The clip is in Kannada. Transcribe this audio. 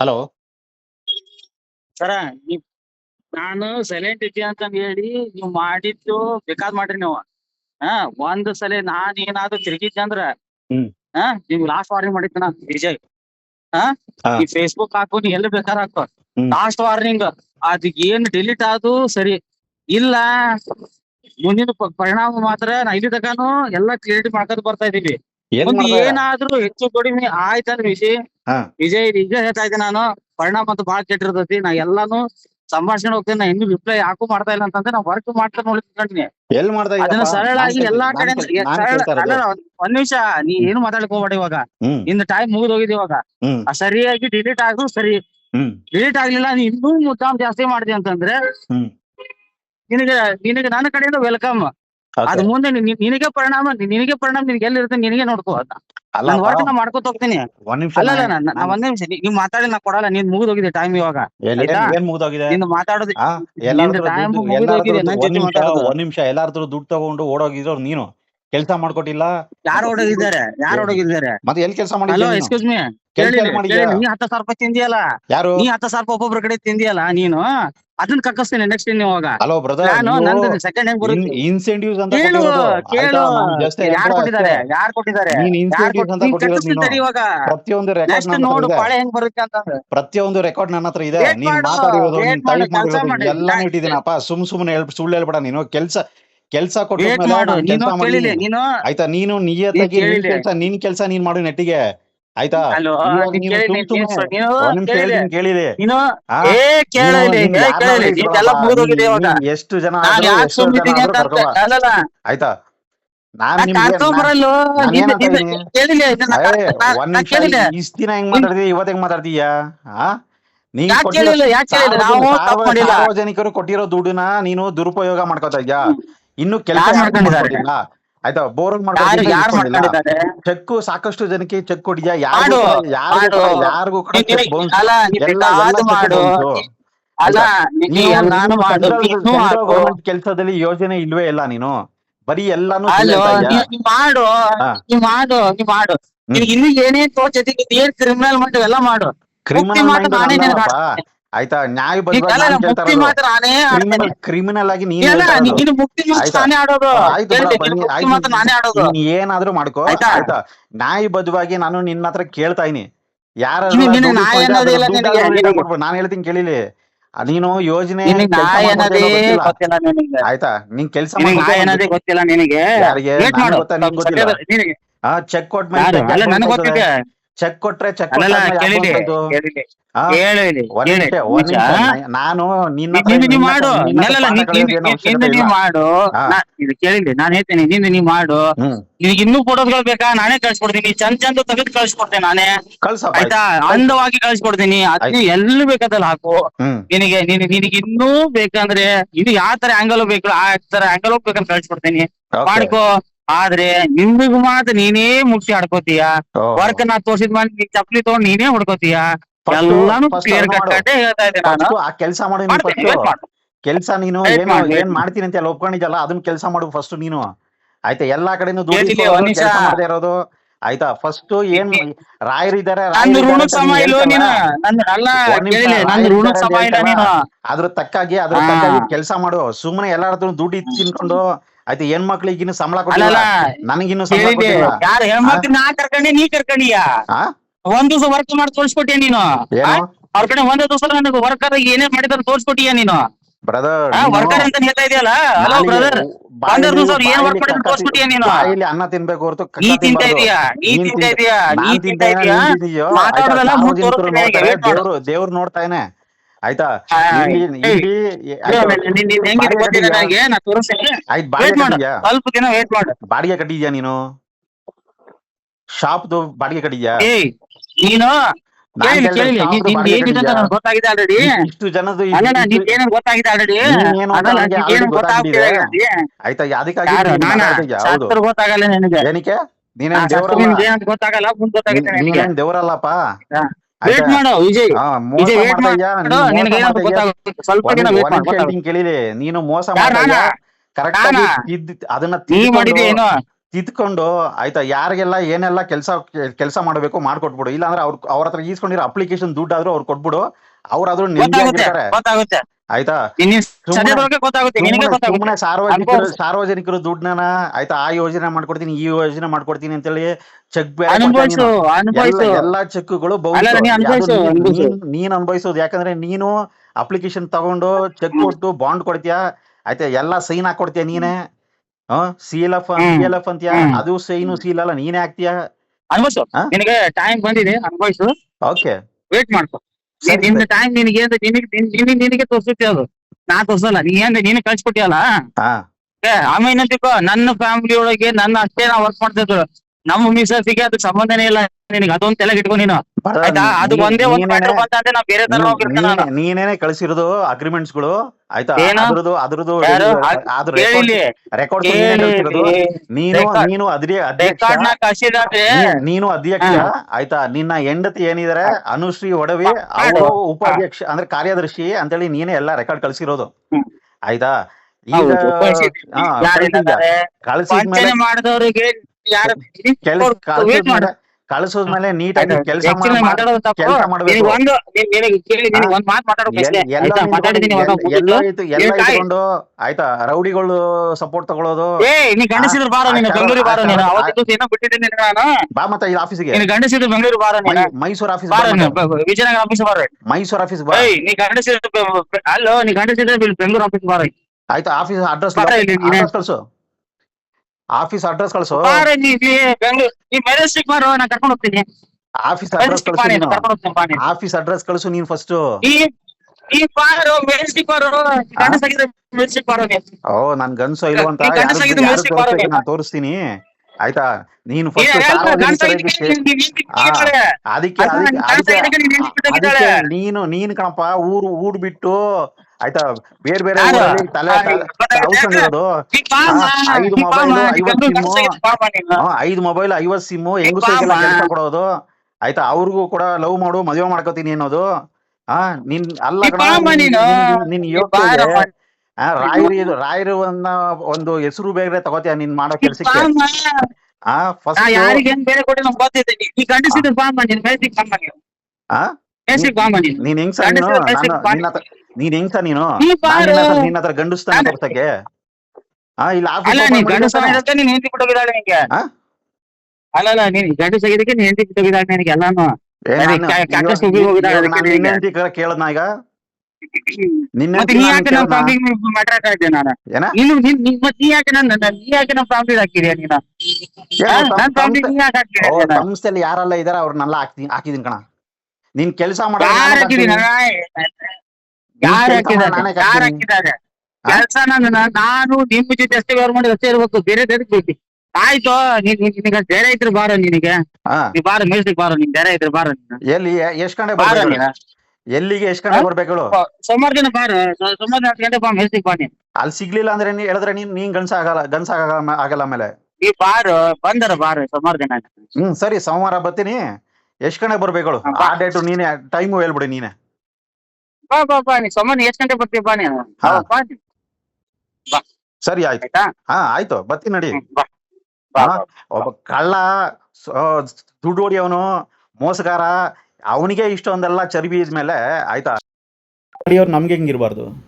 ಹಲೋ ಸರ ನೀವ್ ನಾನು ಸೈಲೆಂಟ್ ಇದ್ದೆ ಅಂತ ಹೇಳಿ ನೀವ್ ಮಾಡಿದ್ದು ಬೇಕಾದ್ ಮಾಡ್ರಿ ನೀವು ಹಾ ಒಂದ್ ಸಲ ನಾನ್ ಏನಾದ್ರೂ ತಿರುಗಿದ್ದೆ ಅಂದ್ರ ಹ್ಮ್. ಹಾ ನಿಮ್ ಲಾಸ್ಟ್ ವಾರ್ನಿಂಗ್ ಮಾಡಿದ್ದೆ ನಾನು ವಿಜಯ್ ಹಾ ಹಾ. ಈ ಫೇಸ್ಬುಕ್ ಹಾಕು ನೀ ಎಲ್ಲಿ ಬೇಕಾದ್ರೆ ಹಾಕೋ ಹ್ಮ್. ಲಾಸ್ಟ್ ವಾರ್ನಿಂಗ್ ಅದ್ ಏನ್ ಡಿಲೀಟ್ ಆದು ಸರಿ ಇಲ್ಲ ಮುಂದಿನ ಪ- ಪರಿಣಾಮ ಮಾತ್ರ ನಾ ಇಲ್ಲಿ ತನಕನು ಎಲ್ಲಾ ಕ್ಲಿಯರಿಟಿ ಮಾಡ್ಕೊಂಡ್ ಬರ್ತಾ ಇದೀವಿ ಮಾಡ್ದೆ? ಏನಾದ್ರೂ ಹೆಚ್ಚು ಕಡಿಮೆ ಆಯ್ತಂದ್ರೆ ವಿಷಯ. ವಿಜಯ್ ಈಗ ಹೇಳ್ತಾ ಇದ್ದೆ ನಾನು ಪರಿಣಾಮ ಅಂತ ಬಾಳ ಕೆಟ್ಟಿರ್ತೈತಿ ನಾ ಎಲ್ಲಾನು ಸಂಭಾಷಣೆ ಹೋಗ್ತೇನೆ ನಾ ಇನ್ನೂ ರಿಪ್ಲೈ ಯಾಕೂ ಮಾಡ್ತಾ ಇಲ್ಲ ಅಂತಂದ್ರೆ ನಾ ವರ್ಕ್ ಮಾಡ್ತಾ ನೋಡ್ತೀನಿ ಅದನ್ನ? ಸರಳಾಗಿ ಎಲ್ಲಾ ಕಡೆ. ಒಂದ್- ಒಂದ್ ನಿಮಿಷ ನೀ ಏನು ಮಾತಾಡಕ್ ಹೋಗ್ಬೇಡ ಇವಾಗ ಇನ್ನು ಟೈಮ್ ಮುಗಿದ್ ಹೋಗಿದೆ ಇವಾಗ ಆ ಸರಿಯಾಗಿ ಡಿಲೀಟ್ ಆದ್ರು ಸರಿ ಡಿಲೀಟ್ ಆಗ್ಲಿಲ್ಲ ನೀ ಇನ್ನೂ ಮುದ್ದಾಮ್ ಜಾಸ್ತಿ ಮಾಡಿದೆ ಅಂತಂದ್ರೆ. ನಿನಗೆ ನಿನಗೆ ನನ್ನ ಕಡೆಯಿಂದ ವೆಲ್ಕಮ್. ಅದ್ ಮುಂದೆ ನಿನ್- ನಿನಗೆ ಪರಿಣಾಮ ನಿನಗೆ ಪರಿಣಾಮ ನಿನಗೆ ಎಲ್ಲಿರುತ್ತೆ ನಿನಗೆ ನೋಡ್ಕೋ ಅದ್ನ. ಅಲ್ಲ ನನ್ ನಾ ಮಾಡ್ಕೊತ ಹೋಗ್ತೀನಿ. ಒಂದ್ ನಿಮಿಷ ಅಲ್ಲ ಅಲ್ಲ ನಾ- ನಾ ಒಂದೇ ನಿಮಿಷ ನೀವ್ ಮಾತಾಡಿ ನಾ ಕೊಡಲ್ಲ ನೀನ್ ಮುಗಿದ್ ಹೋಗಿದೆ ಟೈಮ್ ಇವಾಗ ಆಯ್ತಾ? ಏನ್ ಮುಗ್ದೋಗಿದೆ? ನಿಂದು ಮಾತಾಡೋದು ಆ ಎಲ್ಲಾರ್ ಹತ್ರ time ದುಡ್ಡು- ಮುಗ್ದು ಎಲ್ಲಾರ್ ಹೋಗಿದೆ, ನನ್ ಒಂದ್ ಜೊತೆ ನಿಮಿಷ ಮಾತಾಡೋದು. ಒಂದ್ ನಿಮಿಷ ಎಲ್ಲಾರ್ ಹತ್ರ ದುಡ್ಡು ತಗೊಂಡು ಓಡೋಗಿರೋರು ನೀನು. ಕೆಲ್ಸ ಮಾಡ್ಕೊಟ್ಟಿಲ್ಲ? ಯಾರು ಹೊಡೋಗಿದ್ದಾರೆ ಯಾರು ಹೊಡೋಗಿದ್ದಾರೆ ಮತ್ತೆ ಎಲ್ಲಿ ಕೆಲಸ ಹಲೋ ಮಾಡಿದ್ಯಾ ನೀನು? ಎಕ್ಸ್ಕ್ಯೂಸ್ ಮೀ ಕೆಲ್ಸ ಕೇಳಿ ಮಾಡಿದ್ಯಾ? ನೀ ಹತ್ತು ಸಾವಿರ ರೂಪಾಯಿ ತಿಂದಿಯಲ್ಲ? ಯಾರು? ನೀ ಹತ್ತು ಸಾವಿರ ರೂಪಾಯಿ ಒಬ್ಬೊಬ್ರ ಕಡೆ ತಿಂದಿಯಲ್ಲ ನೀನು? ಅದನ್ನ ಕಕ್ಕಿಸ್ತೇನೆ ನೆಕ್ಸ್ಟ್ ಇವಾಗ. ಹಲೋ ಬ್ರದರ್ ನಾನು ನಂದು ಸೆಕೆಂಡ್ ಹೆಂಗ್ ಬರುತ್ತೆ. ಇನ್ಸೆಂಟಿವ್ಸ್ ಅಂತ ಕೇಳು. ಕೇಳು. ಯಾರು ಕೊಟ್ಟಿದ್ದಾರೆ. ಯಾರು ಕೊಟ್ಟಿದ್ದಾರೆ? ನೀನು ಇನ್ಸೆಂಟಿವ್ಸ್ ಅಂತ ತಡಿ ಇವಾಗ. ಪ್ರತಿಯೊಂದು ರೆಕಾರ್ಡ್ ನೋಡು ಪಾಳೆ ಹೆಂಗ್ ಬರುತ್ತೆ ಅಂತ ಪ್ರತಿಯೊಂದು ರೆಕಾರ್ಡ್ ನನ್ನ ಹತ್ರ ಇದೆ. ನೀನು ಮಾತಾಡಿರೋದು ನೀನ್ ಟೈಪ್ ಮಾಡಿರೋದು ಮಾಡಿ. ಎಲ್ಲಾನು ಇಟ್ಟಿದ್ದೀನಪ್ಪ. ಸುಮ್ ಸುಮ್ನೆ ಹೇಳ್ ಸುಳ್ಳು ಹೇಳ್ಬೇಡ ನೀನು. ಕೆಲಸ ಕೆಲಸ ಕೊಟ್ಟು ಆಯ್ತಾ? ನೀನು ನಿಯತ್ತಾಗಿ ನಿನ್ ಕೆಲ್ಸ ನೀನ್ ಮಾಡು ನೆಟ್ಟಿಗೆ. ಆಯ್ತಾ? ಕೇಳಿದೆ ಎಷ್ಟು ಜನ ಆಯ್ತಾ? ಇಷ್ಟ ದಿನ ಹೆಂಗ್ ಮಾತಾಡ್ತೀಯ? ಇವತ್ ಹೆಂಗ್ ಮಾತಾಡ್ತೀಯ? ಸಾರ್ವಜನಿಕರು ಕೊಟ್ಟಿರೋ ದುಡ್ಡನ್ನ ನೀನು ದುರುಪಯೋಗ ಮಾಡ್ಕೋತಾ ಇದ್ಯಾ? ಇನ್ನು ಕೆಲಸ? ಮಾಡ್ಕೊಂಡಿಲ್ಲ ಆಯ್ತಾ? ಬೋರ್ಗ್ ಮಾಡ್ಕೊಂಡಿದ್ದಾರೆ? ಚೆಕ್ ಸಾಕಷ್ಟು ಜನಕ್ಕೆ ಚೆಕ್ ಕೊಟ್ಟಿದ್ಯಾ ಯಾರು ಯಾರು ಯಾರಿಗೂ ಕೆಲಸದಲ್ಲಿ ಯೋಜನೆ ಇಲ್ವೇ ಇಲ್ಲ ನೀನು? ಬರೀ ಎಲ್ಲಾನು ಮಾಡು. ಹಾ. ಮಾಡು ನೀ ಮಾಡು. ಹ್ಮ್. ಏನೇ ಇನ್ನೂ ಏನೇನ್ ತೋಚತಿ ಏನ್ ಕ್ರಿಮಿನಲ್ ಮಾಡು. ಎಲ್ಲ ಮಾಡು ಕ್ರಿಮಿನಲ್ ನಾನೇ ಆಯ್ತಾ? ಆಡ್ತೇನೆ. ಕ್ರಿಮಿನಲ್ ಆಗಿ ನೀನ್ ಏನಾದ್ರೂ ಮಾಡ್ಕೋ. ಆಯ್ತಾ? ನ್ಯಾಯ ನ್ಯಾಯಬದ್ಧವಾಗಿ ನಾನು ನಿನ್ನ ಹತ್ರ ಕೇಳ್ತಾ ಇನಿ ಯಾರ ನ್ಯಾಯ. ನಾನು ಹೇಳ್ತೀನಿ ಕೇಳಿಲಿ. ನೀನು ಯೋಜನೆ ನ್ಯಾಯ ಆಯ್ತಾ? ನಿನ್ ಕೆಲಸ ಗೊತ್ತಿಲ್ಲ. ನಿನಗೆ. ಗೊತ್ತಾ. ಚೆಕ್ ಕೊಟ್ಟ ಚೆಕ್ ಕೊಟ್ರೆ ಚೆಕ್ ನಾನು ಮಾಡು. ಮಾಡು. ಇದು ನಾನು ಹೇಳ್ತೇನೆ ನಿಂದು ನೀ ಮಾಡು. ನಿನಗೆ ಇನ್ನೂ ಫೋಟೋಸ್ಗಳು ಬೇಕಾ? ನಾನೇ ಕಳ್ಸಿಕೊಡ್ತೀನಿ. ಚಂದ ಚಂದ ತೆಗೆದು ಕಳ್ಸಿಕೊಡ್ತೇನೆ ನಾನೇ. ಆಯ್ತಾ. ಅಂದವಾಗಿ ಕಳ್ಸಿಕೊಡ್ತೀನಿ. ಅದು ಎಲ್ಲಿ ಬೇಕಾದಲ್ಲಿ ಹಾಕು. ನಿನಗೆ ನಿನಗೆ ಇನ್ನೂ ಬೇಕಂದ್ರೆ ಇದು ಯಾವ ತರ ಆಂಗಲ್ ಬೇಕು ಆ ತರ ಆಂಗಲ್ ಹೋಗ್ಬೇಕಂತ ಕಳ್ಸಿಕೊಡ್ತೀನಿ. ಮಾಡ್ಕೋ. ಆದ್ರೆ ನಿಮ್ಮಿಗೂ ಮಾತ್ರ ನೀನೇ ಮುಟ್ಟಿ ಆಡ್ಕೋತೀಯ? ಓ. ವರ್ಕ್ ನಾ ತೋರ್ಸಿದ್ ಮಾಡಿ ನೀ ಚಪ್ಲಿ ತಗೊಂಡ್ ನೀನೇ ಹೊಡ್ಕೋತೀಯ? ಎಲ್ಲಾನು ಕ್ಲಿಯರ್. ಕಟ್ ಹೇಳ್ತಾ ಇದ್ದೆ ನಾನು. ಆ ಕೆಲಸ ಮಾಡು ಕೆಲ್ಸ ನೀನು ಏನು ಏನ್ ಮಾಡ್ತೀನಿ ಅಂತ ಎಲ್ಲ ಒಪ್ಕೊಂಡಿದ್ದಲ್ಲ ಅದನ್ನ ಕೆಲಸ ಮಾಡು ಫಸ್ಟ್ ನೀನು. ಆಯ್ತಾ? ಎಲ್ಲಾ ಕಡೆನೂ ದುಡ್ಡು ಇರೋದು. ಆಯ್ತಾ? ಫಸ್ಟ್ ಏನ್ ರಾಯರಿದ್ದಾರೆ ಅದ್ರ ತಕ್ಕಾಗಿ ಅದ್ರ. ತಕ್ಕಾಗಿ ಕೆಲಸ ಮಾಡು. ಸುಮ್ಮನೆ ಎಲ್ಲಾರ ದುಡ್ಡು ತಿನ್ಕೊಂಡು ಆಯ್ತಾ ಮಕ್ಳಿಗೆ ಇನ್ನು ಸಂಬಳ ಅಲ್ಲಲ್ಲ ಕೊಟ್ಟಿಲ್ಲ ನನಗಿನ್ನು ಸಂಬಳ ಕೇಳಿದೆ ಕೊಟ್ಟಿಲ್ಲ. ಯಾರು ಹೆಣ್ಮಕ್ಳು ನಾ ಕರ್ಕೊಂಡೆ ನೀ ಕರ್ಕೊಂಡಿಯ? ಆ? ಒಂದ್ ದಿವಸ ವರ್ಕ್ ಮಾಡಿ ತೋರಿಸ್ಕೊಟ್ಟಿಯ ನೀನು? ಏನು? ಅವ್ರ ಕಡೆ ಒಂದೇ ದಿವಸ ನನಗೆ ವರ್ಕರ್ ಏನೇನ್ ಮಾಡಿದಾರ ತೋರಿಸ್ಕೊಟ್ಟಿಯ ನೀನು? ಬ್ರದರ್ ವರ್ಕರ್ ಅಂತ ಹೇಳ್ತಾ ಇದೆಯಲ್ಲ? ಹಲೋ ಬ್ರದರ್ ಒಂದೇ ದಿವಸ ಅವ್ರು ಏನ್ ವರ್ಕ್ ಮಾಡಿದ್ರು ತೋರ್ಸ್ಕೊಟ್ಟಿಯ ನೀನು? ಇಲ್ಲಿ ಅನ್ನ ತಿನ್ಬೇಕು ಹೊರತು ಕಸ ನೀ ತಿಂತಾ ತಿನ್ಬಾರ್ದು. ಇದೀಯಾ? ನೀ ನೀನ್ ತಿಂತಾ ಇದೀಯಾ? ನೀ ನಾನ್ ತಿಂತಾ ತಿಂತೇನೆ, ಇದೀಯಾ? ನೀನ್. ತಿಂತೀಯೋ? ಆಯ್ತಾ? ಮಾತಾಡೋದೆಲ್ಲ ಮುಂದ್ ಸಾರ್ವಜನಿಕರು ತೋರಿಸ್ತೀನಿ ನೋಡ್ತಾರೆ, ದೇವ್ರು ದೇವ್ರು ನೋಡ್ತಾನೆ ಆಯ್ತಾ? ಬಾಡಿಗೆ ಕಟ್ಟಿದ್ಯಾ? ನೀನು? ಶಾಪ್ದು ಬಾಡಿಗೆ ಕಟ್ಟಿದ್ಯಾ? ನೀನು? ಗೊತ್ತಾಗಿದೆ ಆಲ್ರೆಡಿ ಇಷ್ಟು ಜನದು ಗೊತ್ತಾಗಿದೆ ಆಲ್ರೆಡಿ ಆಯ್ತಾ ಅದಕ್ಕಾಗಿ ಗೊತ್ತಾಗಲ್ಲ ನಿನಗೆ. ಏನಕ್ಕೆ? ನೀನೇನ್ ದೇವರಲ್ಲಪ್ಪ? ವೇಟ್ ಮಾಡು ವಿಜಯ್. ವಿಜಯ್ ವೇಟ್? ಮಾಡು. ನೀನ್ ನಿನಗೆ ಏನಂತ ಗೊತ್ತಾಗುತ್ತೆ. ಸ್ವಲ್ಪ ದಿನ ವೇಟ್ ಮಾಡು ಹೇಳ್ತೀನಿ ಕೇಳಿಲಿ ನೀನು ಮೋಸ ಯಾರ್ ಮಾಡ್ತಾ ಕರೆಕ್ಟ್ ಆಗಿ ನಾನಾ? ಅದನ್ನ ನೀ ತಿದ್ಕೊಂಡು ಮಾಡಿದೆ ಏನು? ತಿದ್ಕೊಂಡು ಆಯ್ತಾ? ಯಾರಿಗೆಲ್ಲ ಏನೆಲ್ಲ ಕೆಲಸ ಕೆಲಸ ಮಾಡಬೇಕು ಮಾಡ್ಕೊಟ್ಬಿಡು. ಇಲ್ಲಾಂದ್ರೆ ಅವ್ರ ಅವ್ರ ಹತ್ರ ಈಸ್ಕೊಂಡಿರೋ ಅಪ್ಲಿಕೇಶನ್ ದುಡ್ಡು ಆದ್ರೂ ಅವ್ರು ಕೊಟ್ಬಿಡು. ಅವ್ರಾದ್ರೂ ಗೊತ್ತಾಗುತ್ತೆ ನೆಮ್ಮದಿಯಾಗಿರ್ತಾರೆ ಗೊತ್ತಾಗುತ್ತೆ. ಆಯ್ತಾ? ಸುಮ್ಮನೆ ಸಾರ್ವಜನಿಕರು. ಸಾರ್ವಜನಿಕರು ದುಡ್ಡನ್ನ ಆಯ್ತಾ ಆ ಯೋಜನೆ ಮಾಡ್ಕೊಡ್ತೀನಿ ಈ ಯೋಜನೆ ಮಾಡ್ಕೊಡ್ತೀನಿ ಅಂತೇಳಿ ಚೆಕ್ ಬೇರೆ ನೀನು. ಅನುಭವಿಸು ಎಲ್ಲ ಚೆಕ್ಗಳು. ನೀನ್ ಅನ್ಭವಿಸೋದು ಯಾಕಂದ್ರೆ ನೀನು ಅಪ್ಲಿಕೇಶನ್ ತಗೊಂಡು ಚೆಕ್ ಕೊಟ್ಟು ಬಾಂಡ್ ಕೊಡ್ತೀಯಾ? ಆಯ್ತಾ ಎಲ್ಲಾ ಸೈನ್ ಹಾಕೊಡ್ತೀಯ ನೀನೆ? ಸೀಲ್ ಎಫ್ ಎಲ್ ಎಫ್ ಅಂತೀಯ? ಅದು ಸೈನು ಸೀಲ್ ಅಲ್ಲ ನೀನೇ ಹಾಕ್ತೀಯ? ಅನ್ಭವಿಸು ನಿನಗೆ ಟೈಮ್ ಬಂದಿದೆ ಅನ್ಭವಿಸು ಓಕೆ ವೇಟ್ ಮಾಡ್ಕೊ. ನಿನ್ನ ಟೈಮ್ ನಿನಗೆ ಅಂತ ನಿನಗೆ ನಿನಗೆ ನಿನಗೆ ತೋರಿಸುತ್ತೆ ಅದು ನಾ ತೋರ್ಸಲ್ಲ ನೀ ಏನ್ ನೀನು ಕಳ್ಸಿಕೊಟ್ಟಿಯಲ್ಲ? ಆಮೇಲೆ ಏನಂತಿಕೋ ನನ್ನ ಫ್ಯಾಮಿಲಿ ಒಳಗೆ ನನ್ನ ಅಷ್ಟೇ ನಾ ವರ್ಕ್ ಮಾಡ್ತಿದ್ರು. ನಮ್ಮ ಮಿಸಸ್ಸಿಗೆ ಅದು ಸಂಬಂಧನೇ ಇಲ್ಲ. ನಿನಗೆ ಅದೊಂದ್ ತಲೆಗೆ ಇಟ್ಕೊ ನೀನು. ಆಯ್ತಾ? ಅದು ಒಂದೇ ಒಂದು ನೀನೇನೆ- ಮ್ಯಾಟ್ರ್ ಬಂತ ಅಂದ್ರೆ ನಾ ಬೇರೆ ತರ ಹೋಗಿರ್ತಾನ ನಾನು ನೀನೇ- ನೀನೇನೆ ಕಳಿಸಿರೋದು ಅಗ್ರಿಮೆಂಟ್ಸ್ಗಳು. ಆಯ್ತಾ? ಏನು? ಅದ್ರದ್ದು ಅದ್ರದ್ದು ಯಾರು? ಅದ್ರ ರೆಕಾರ್ಡ್ಸ್ ನೀನೇ ಕಳ್ಸಿರೋದು. ನೀನು Record- ನೀನು ಅದ್ರಿ ಅಧ್ಯಕ್ಷ ರೆಕಾರ್ಡ್ನ ಕಳ್ಸಿದಾದ್ರೆ ನೀ- ನೀನು ಅಧ್ಯಕ್ಷ. ಹಾ. ಆಯ್ತಾ? ನಿನ್ನ ಹೆಂಡತಿ ಏನಿದಾರೆ? ಅನುಶ್ರೀ ಒಡವಿ ಮಾಡು. ಅವರು ಉಪಾಧ್ಯಕ್ಷ ಅಂದ್ರೆ ಕಾರ್ಯದರ್ಶಿ ಅಂತೇಳಿ ನೀನೇ ಎಲ್ಲಾ ರೆಕಾರ್ಡ್ ಕಳಿಸಿರೋದು. ಹ್ಮ್. ಆಯ್ತಾ? ಈಗ ಹೌದು, ಕಳ್ಸಿದ್ವಿ. ಹಾ, ಯಾರಿದ್ದಾರೆ? ಕಳ್ಸಿದ್ಮೇಲೆ ವಂಚನೆ ಮಾಡಿದವರಿಗೆ ಯಾರು ಕಳ್ಸೋದ್ಮೇಲೆ ನೀಟಾಗಿ ಕೆಲಸ. ಕೆಲ್ಸ ಮಾಡ್ಬೇಕು. ಒಂದು ಮಾತು. ಆಯ್ತಾ? ರೌಡಿಗಳು ಸಪೋರ್ಟ್ ತಗೊಳ್ಳೋದು ಏ ನೀ ಗಂಡಸಿದ್ರು ಬಾರೋ ನೀನು ಆ- ಬೆಂಗಳೂರು ಬಾರೋ ನೀನು. ಆ- ಅವತ್ತು ಏನೋ ಬಿಟ್ಟಿದ್ದೀನಿ ನಿನಗೆ ನಾನು. ಬಾ ಮತ್ತೆ ಇಲ್ಲಿ ಆಫೀಸ್ಗೆ ನೀನು ಗಂಡಸಿದ್ರು ಬೆಂಗಳೂರು ಬಾರ ನೀನು. ಮೈಸೂರು ಆಫೀಸ್ ಬಾರೋ ವಿಜಯನಗರ ಆಫೀಸ್ ಬಾರೋ. ಮೈಸೂರು ಆಫೀಸ್ ನೀ ಗಂಡಸಿದ್ರು ಅಲ್ಲೋ ನೀ ಗಂಡಸಿದ್ರೆ ಬೆಂಗಳೂರು ಆಫೀಸ್ ಬಾರ. ಆಯ್ತಾ? ಆಫೀಸ್ ಅಡ್ರೆಸ್ ಕಳ್ಸು. ಆಫೀಸ್ ಅಡ್ರೆಸ್ ಕಳ್ಸು. ಬಾರೋ ನೀ ನೀ ಬೆಂಗಳೂರು ನೀ ಮೆಜೆಸ್ಟಿಕ್ ಬಾರೋ ನಾ ಕರ್ಕೊಂಡು ಹೋಗ್ತೀನಿ. ಆಫೀಸ್ ಅಡ್ರೆಸ್ ಕಳಿಸು ನೀನು. ನೀನು ಹೋಗ್ತೀನಿ ಬಾ ಆಫೀಸ್ ಅಡ್ರೆಸ್ ಕಳ್ಸು ನೀನ್ ಫಸ್ಟ್ ಈ ಈ ಬಾರೋ ಮೆಜೆಸ್ಟಿಕ್ ಬಾರೋ ಗಂಡಸಾಗಿದ್ರೆ ಮೆಜೆಸ್ಟಿಕ್ ಬಾರೋ ನೀನು ಓ ನನ್ ಗನ್ಸು ಇಲ್ಲ ಅಂತ ನೀ ಗಂಡಸ ಮೆಜೆಸ್ಟಿಕ್ ಬಾರೋ ನಾನು ತೋರಿಸ್ತೀನಿ. ಆಯ್ತಾ? ನೀನು ಫಸ್ಟ್. ಅದಕ್ಕೆ. ಅದಕ್ಕೆ ನೀನು ನೀನ್ ಕಣಪ್ಪ ಊರು ಊಡ್ ಬಿಟ್ಟು ಆಯ್ತಾ? ಬೇರೆ ಬೇರೆ ತಲೆ ಆ, ಐದು ಮೊಬೈಲು, ಗಂಡು ಸಿಮ್ಮು. ಹಾ, ಐದು ಮೊಬೈಲ್ ಐವತ್ ಸಿಮ್ ಹೆಂಗು ಹೆಂಗಸರಿಗೆಲ್ಲ. ಕೆಲಸ ಕೊಡೋದು? ಆಯ್ತಾ? ಅವ್ರಿಗೂ ಕೂಡ ಲವ್ ಮಾಡು ಮದುವೆ ಮಾಡ್ಕೋತೀನಿ ಅನ್ನೋದು. ಆ ನಿನ್ ಅಲ್ಲ ನಿನ್- ನೀನು. ನಿನ್- ನಿನ್ ನೀ ಯೋಗ್ಯತೆ. ಬಾರಮ್ಮ. ಆ, ರಾಯರು ಅನ್ನ ಅನ್ನೋ ಒಂದು ಹೆಸರು ಬೇರೆ ತಗೋತೀಯ ನೀನ್ ಮಾಡೋ ಕೆಲ್ಸಕ್ಕೆ. ಆ ಫಸ್ಟ್ ಯಾರಿಗೇನ್ ಬೇರೆ ಕೊಡಿ ನಮ್ಗೆ ಗೊತ್ತಿದೆ ನೀ- ನೀ ಬಾ ಮಾಡಿ ನೀನು ಮೇಸ್ಟಿಕ್ ಬಾ ಮಾಡಿ ನೀನು. ನೀನ್ ಹೆಂಗ್ಸ ನೀನು ನಾನು? ನೀನ್ ಹೆಂಗ್ಸ ನೀನು ನಾನ್. ನಿನ್ನ ಹತ್ರ- ಗಂಡಸ್ತಾನೆ ಬರ್ತಕ್ಕೆ ಆ ಇಲ್ಲ ಅಲ್ಲ ನೀ ಗಂಡಸ್ತಾನೆ ನೀನ್ ಹೆಂಡತಿ ಬಿಟ್ಟೋಗಿದ್ದಾಳೆ? ಅಲ್ಲ ಅಲ್ಲ ನೀನ್ ಗಂಡಸ್ ಆಗಿದ್ದಕ್ಕೆ ನೀನ್ ಹೆಂಡತಿ ಬಿಟ್ಟೋಗಿದ್ದಾಳೆ ನಿನಗೆ ಎಲ್ಲಾನು? ಈಗ? ನಿನ್ನ ನೀ ನಾನು ನೀನು? ನೀನ್- ನೀನ್- ನೀನು? ನನ್? ನೀನು? ಸಂಸ್ಥೆಯಲ್ಲಿ ಯಾರೆಲ್ಲ ಇದಾರೆ ಅವ್ರನ್ನೆಲ್ಲ ಹಾಕಿ ಹಾಕಿದೀನಿ ಕಣ. ನೀನ್ ಕೆಲಸ ಮಾಡ ಯಾರ್ ಹಾಕಿದೀನಿ ಯಾರು ಹಾಕಿದ್ದಾರೆ ಯಾರು ಹಾಕಿದ್ದಾರೆ? ಕೆಲಸ ನಾನು ನಾನು ನಿಮ್ ಜೊತೆ ಅಷ್ಟೇ ವ್ಯವಹಾರ ಮಾಡಿ ಅಷ್ಟೇ ಇರ್ಬೇಕು. ಬೇರೆ ಬೇರೆ ಬೇಕು ಆಯ್ತು ನಿನ್ಗ ನೀನ್- ನಿನಗೆ ಬೇರೆ ಇದ್ರೆ ಬಾರ ನಿನಗೆ. ನೀ ಬಾರ ಮ್ಯೂಸಿಕ್ ಬಾರ ನೀನ್ ಬೇರೆ ಇದ್ರೆ ಬಾರ ನೀನು. ಎಲ್ಲಿ ಎಷ್ಟ್ ಗಂಟೆ ಬಾರ ಎಲ್ಲಿಗೆ ಎಷ್ಟ್ ಗಂಟೆ? ಬರ್ಬೇಕು ಹೇಳು? ಸುಮಾರು ದಿನ ಬಾರ. ಸುಮಾರು ಹತ್ತು ಗಂಟೆ ಬಾ ಮ್ಯೂಸಿಕ್ ಬಾ ನೀನ್. ಅಲ್ಲಿ ಸಿಗ್ಲಿಲ್ಲ ಅಂದ್ರೆ ನೀನ್ ಹೇಳಿದ್ರೆ ನೀನ್ ನೀನ್ ಗನ್ಸ ಆಗಲ್ಲ ಗನ್ಸ ಆಗಲ್ಲ ಆಗಲ್ಲ ಆಮೇಲೆ. ಈ ಬಾರು ಬಂದರ ಬಾರ ಸೋಮವಾರ ದಿನ. ಹ್ಮ್ ಸರಿ ಸೋಮವಾರ ಬರ್ತೀನಿ. ಎಷ್ಟ್ ಗಂಟೆ ಬರ್ಬೇಕು. ಆ ಡೇಟು ನೀನೆ ಟೈಮು ಹೇಳ್ಬಿಡಿ ನೀನೆ. ಬಾ ಬಾ ಬಾ ನೀ ಸೊಮ್ಮನ್ ಎಷ್ಟ್ ಗಂಟೆ ಬರ್ತೀವಿ ಬಾ ನೀನು. ಹಾ. ಬಾ. ಸರಿ ಆಯ್ತು. ಆಯ್ತಾ? ಹಾ ಆಯ್ತು. ಬರ್ತೀನಿ ನಡಿ. ಹ್ಮ್, ಬಾ. ಬಾ, ಬಾ ಒಬ್ಬ ಕಳ್ಳ ಸ- ದುಡ್ಡು ಹೊಡಿಯವನು ಮೋಸಗಾರ ಅವನಿಗೆ ಇಷ್ಟೊಂದೆಲ್ಲ ಚರ್ಬಿ ಇದ್ಮೇಲೆ ಆಯ್ತಾ? ನಮ್ಗೆ ಹೆಂಗಿರ್ಬಾರ್ದು?